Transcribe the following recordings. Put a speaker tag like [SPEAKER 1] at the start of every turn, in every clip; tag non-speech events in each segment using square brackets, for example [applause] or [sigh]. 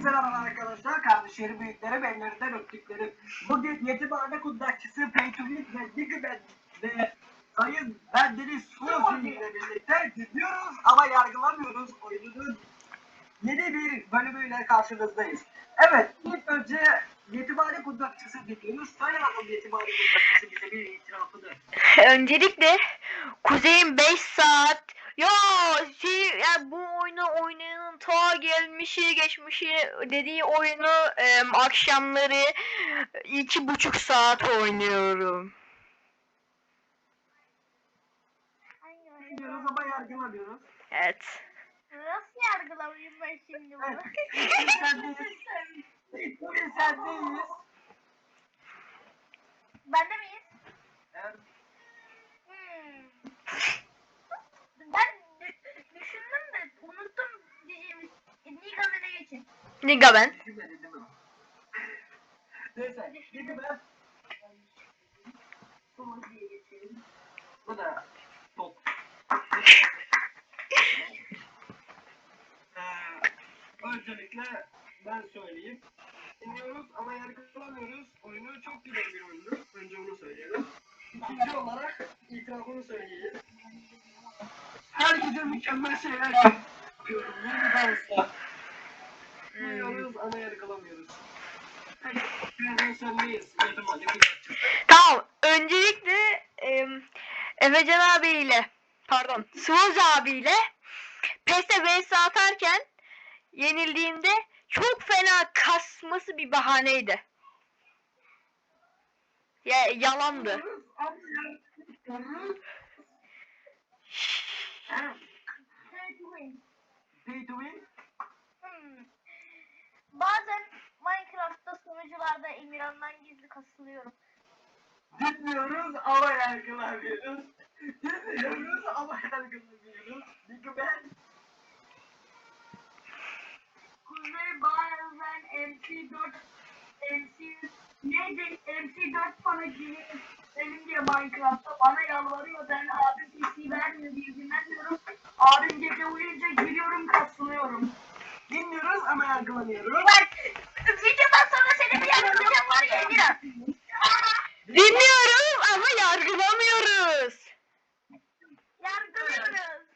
[SPEAKER 1] Hepinize merhaba arkadaşlar. Kardeşlerim, büyüklerim, ellerinden öptüklerim. Bugün yetimhane kundakçısı Peytuvik ve Digibet ve Sayın Bendeniz Suzi ile birlikte dinliyoruz ama yargılamıyoruz oyununun yeni bir bölümüyle karşınızdayız. Evet, ilk önce yetimhane kundakçısı dinliyoruz. Sayın Hanım yetimhane kundakçısı bize bir itirafını.
[SPEAKER 2] Öncelikle Kuzey'in 5 saat ya şey ya bu oyunu oynayanın ta gelmişi geçmişi dediği oyunu em, akşamları iki buçuk saat oynuyorum.
[SPEAKER 1] Dinliyoruz ama yargılamıyoruz.
[SPEAKER 2] Evet.
[SPEAKER 3] Nasıl yargılamayayım ben şimdi bunu?
[SPEAKER 1] İlk bugün sendeyiz.
[SPEAKER 3] Bende miyiz?
[SPEAKER 1] Evet.
[SPEAKER 3] Hmm. Ben dü- düşündüm de unuttum diyeceğimi. Niga bana geçin.
[SPEAKER 2] Niga ben.
[SPEAKER 1] Neyse, şimdi ben. Bu da top. öncelikle ben söyleyeyim. Dinliyoruz ama yargılamıyoruz. Oyunu çok güzel bir oyundu. Önce onu söyleyelim. İkinci olarak itirafımı söyleyeyim. Her gece mükemmel şeyler yapıyorum. Yeni dansla. Yargılamıyoruz. Hadi. Yedim hadi kulaççı.
[SPEAKER 2] Tamam. Öncelikle em, Efecan abiyle pardon Svoz abiyle PES'e vs atarken yenildiğimde çok fena kasması bir bahaneydi. Ya yalandı.
[SPEAKER 3] Pay to win.
[SPEAKER 1] Pay to win.
[SPEAKER 3] Hmm. Bazen Minecraft'ta sunucularda Emirhan'dan gizli kasılıyorum.
[SPEAKER 1] Dinliyoruz ama yargılamıyoruz. Dinliyoruz ama yargılamıyoruz. Çünkü ben
[SPEAKER 3] Kuzey bazen MC4 MC neydi MC4 bana gibi benim diye Minecraft'ta bana yalvarıyor ben abim PC vermiyor diye dinlemiyorum. Abim gece uyuyunca giriyorum kasılıyorum.
[SPEAKER 1] dinliyoruz ama yargılamıyoruz.
[SPEAKER 3] Bak videodan sonra seni bir yargılayacağım var ya Emirhan.
[SPEAKER 2] Dinliyorum ama yargılamıyoruz.
[SPEAKER 3] Yargılıyoruz.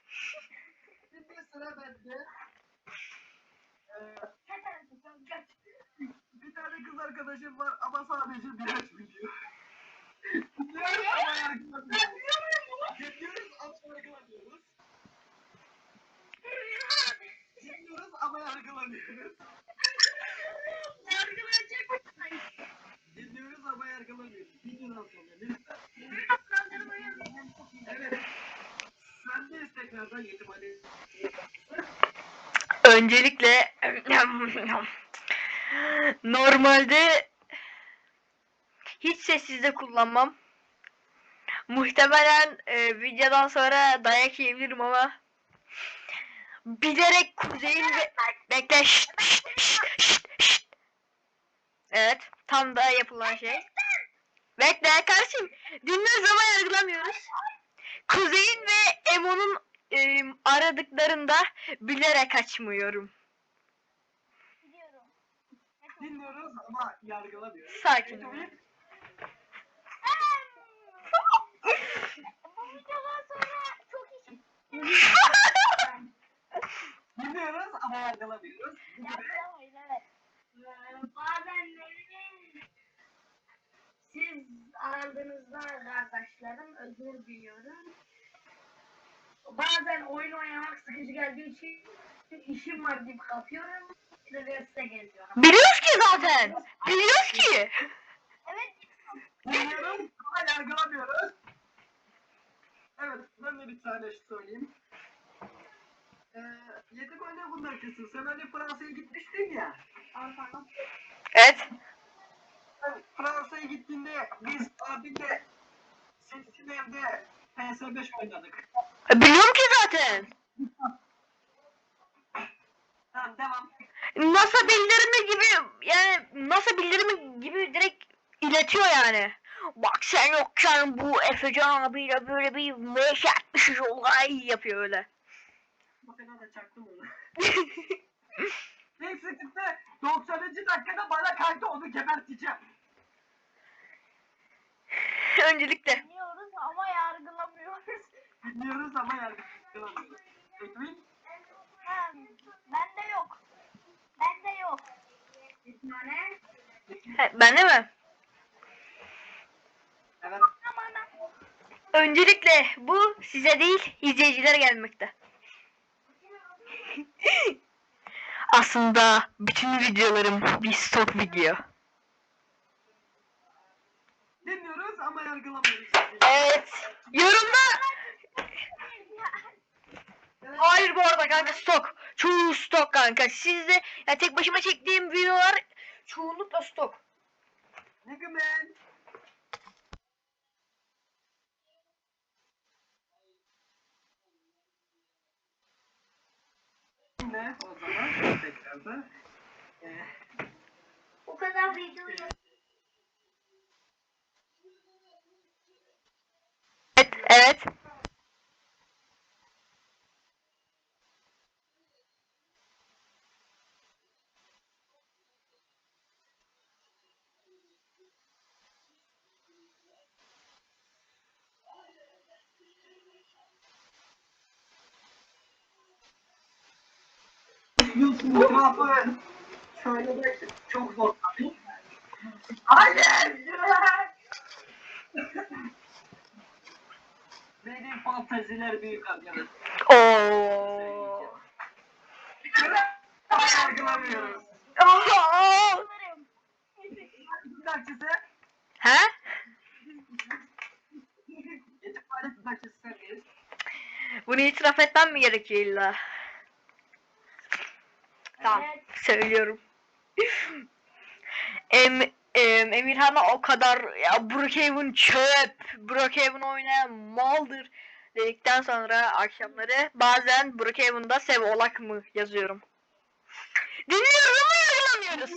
[SPEAKER 1] Şimdi sıra bende. Bir tane kız arkadaşım var ama sadece birkaç biliyor. Dinliyoruz ama yargılamıyoruz. Dinliyoruz ama yargılamıyoruz.
[SPEAKER 3] Yargılayacak mısın?
[SPEAKER 1] Dinliyoruz ama yargılamıyoruz. Videodan sonra lütfen. Evet. Sendeyiz tekrardan yetimhane.
[SPEAKER 2] Öncelikle [laughs] normalde hiç sessizde kullanmam. Muhtemelen e, videodan sonra dayak yiyebilirim ama bilerek kuzeyin ve bekle şşt, şşt, şşt, şşt, şşt. Evet tam da yapılan şey. Bekle kardeşim dinliyoruz ama yargılamıyoruz. Kuzey'in ve Emo'nun e, aradıklarında bilerek açmıyorum.
[SPEAKER 1] Dinliyoruz ama yargılamıyoruz.
[SPEAKER 2] Sakin ol. [laughs]
[SPEAKER 3] Bu videodan sonra çok iyi. [laughs]
[SPEAKER 1] Dinliyoruz ama yargılamıyoruz. Bu gibi.
[SPEAKER 3] Yargılamayın evet. Ee, siz aradığınızda kardeşlerim özür diliyorum. Bazen oyun oynamak sıkıcı geldiği için işim var deyip kapıyorum. Size geziyorum.
[SPEAKER 2] Biliyoruz ki zaten. Biliyoruz ki.
[SPEAKER 3] Evet.
[SPEAKER 1] Dinliyoruz ama yargılamıyoruz. Evet, ben de bir tane şey söyleyeyim. Ee, yetimhane bunlar kesin. Sen hani Fransa'ya gitmiştin ya.
[SPEAKER 2] Evet.
[SPEAKER 1] Fransa'ya gittiğinde biz abinle senin evde PS5 oynadık.
[SPEAKER 2] E, Biliyorum ki zaten.
[SPEAKER 1] Tamam devam.
[SPEAKER 2] NASA bildirimi gibi yani NASA bildirimi gibi direkt iletiyor yani. Bak sen yokken bu Efecan abiyle böyle bir meş yapmışız olay yapıyor öyle.
[SPEAKER 1] Bu fena da çaktım onu. [laughs] Neyse sıkıntı. dakikada bana kaydı onu geberteceğim. [laughs]
[SPEAKER 2] Öncelikle
[SPEAKER 3] Dinliyoruz ama yargılamıyoruz. [laughs]
[SPEAKER 1] Dinliyoruz ama yargılamıyoruz. Edwin,
[SPEAKER 3] Ha, bende yok. Bende yok. Bir tane.
[SPEAKER 2] He, ben de mi?
[SPEAKER 1] evet.
[SPEAKER 3] Tamamen.
[SPEAKER 2] Öncelikle bu size değil izleyicilere gelmekte. Aslında bütün videolarım bir stok video.
[SPEAKER 1] Dinliyoruz ama yargılamıyoruz.
[SPEAKER 2] Evet. Yorumda Hayır bu arada kanka stok. Çoğu stok kanka. Sizde ya tek başıma çektiğim videolar çoğunlukla stok.
[SPEAKER 1] Ne o zaman eh,
[SPEAKER 3] O kadar video yok.
[SPEAKER 2] Evet, evet.
[SPEAKER 1] Etrafı söylemek çok zor tabii. Hayır! Benim fanteziler büyük arkadaş.
[SPEAKER 2] Oo.
[SPEAKER 1] Yargılamıyoruz. Dakikası,
[SPEAKER 2] Ha?
[SPEAKER 1] yetimhane dakikası sendeyiz.
[SPEAKER 2] Bunu itiraf etmem mi gerekiyor illa? Tamam,
[SPEAKER 3] Evet.
[SPEAKER 2] söylüyorum. [laughs] em, em, Emirhan'a o kadar ya Brookhaven çöp, Brookhaven oynayan maldır dedikten sonra akşamları bazen Brookhaven'da sev olak mı yazıyorum. Dinliyoruz ama yargılamıyoruz.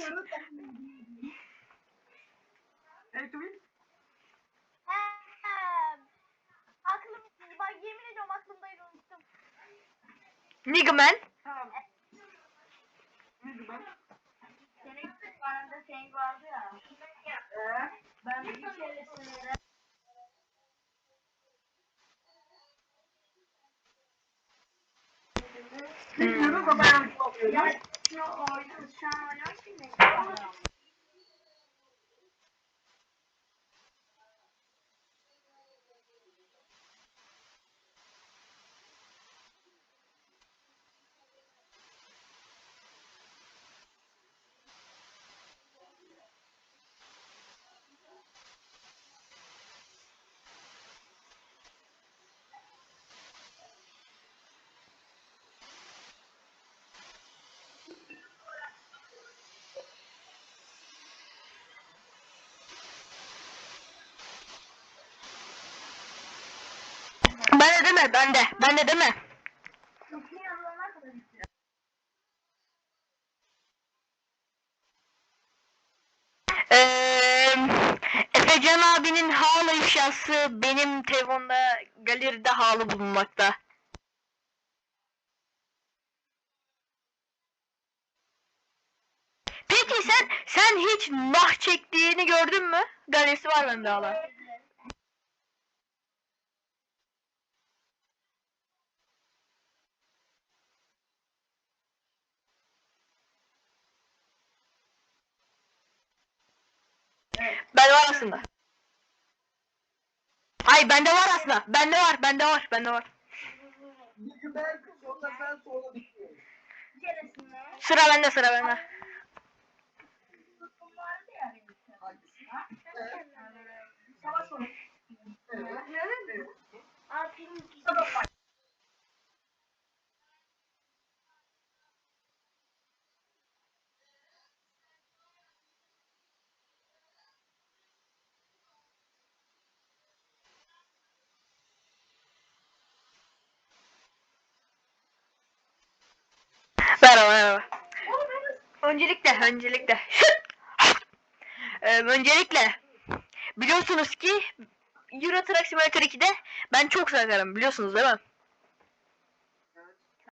[SPEAKER 3] Aklım, bak yemin ediyorum aklımdaydı unuttum.
[SPEAKER 2] Nigman.
[SPEAKER 1] Ben?
[SPEAKER 3] Senin bende Feng vardı ya.
[SPEAKER 1] Ee,
[SPEAKER 3] Ben bir keresinde
[SPEAKER 1] dinliyoruz ama yargılamıyoruz.
[SPEAKER 3] ya şu oyunu şu an oynamışsın mı?
[SPEAKER 2] De deme, ben de, ben de deme. Eee Efecan abinin hala ifşası benim telefonda galeride halı bulunmakta. Peki sen sen hiç nah çektiğini gördün mü? Galerisi var bende hala. Aslında. Hayır bende var aslında. Bende var, bende var, bende var. Sıra bende, sıra bende.
[SPEAKER 3] tutkum vardı ya benim.
[SPEAKER 1] Hangisi?
[SPEAKER 3] Ha?
[SPEAKER 1] Evet.
[SPEAKER 3] Savaş oyunu.
[SPEAKER 1] Evet.
[SPEAKER 3] Aa, film
[SPEAKER 2] Merhaba, merhaba. Öncelikle, öncelikle. [laughs] Eee, öncelikle biliyorsunuz ki Euro Truck Simulator 2'de ben çok severim biliyorsunuz değil mi?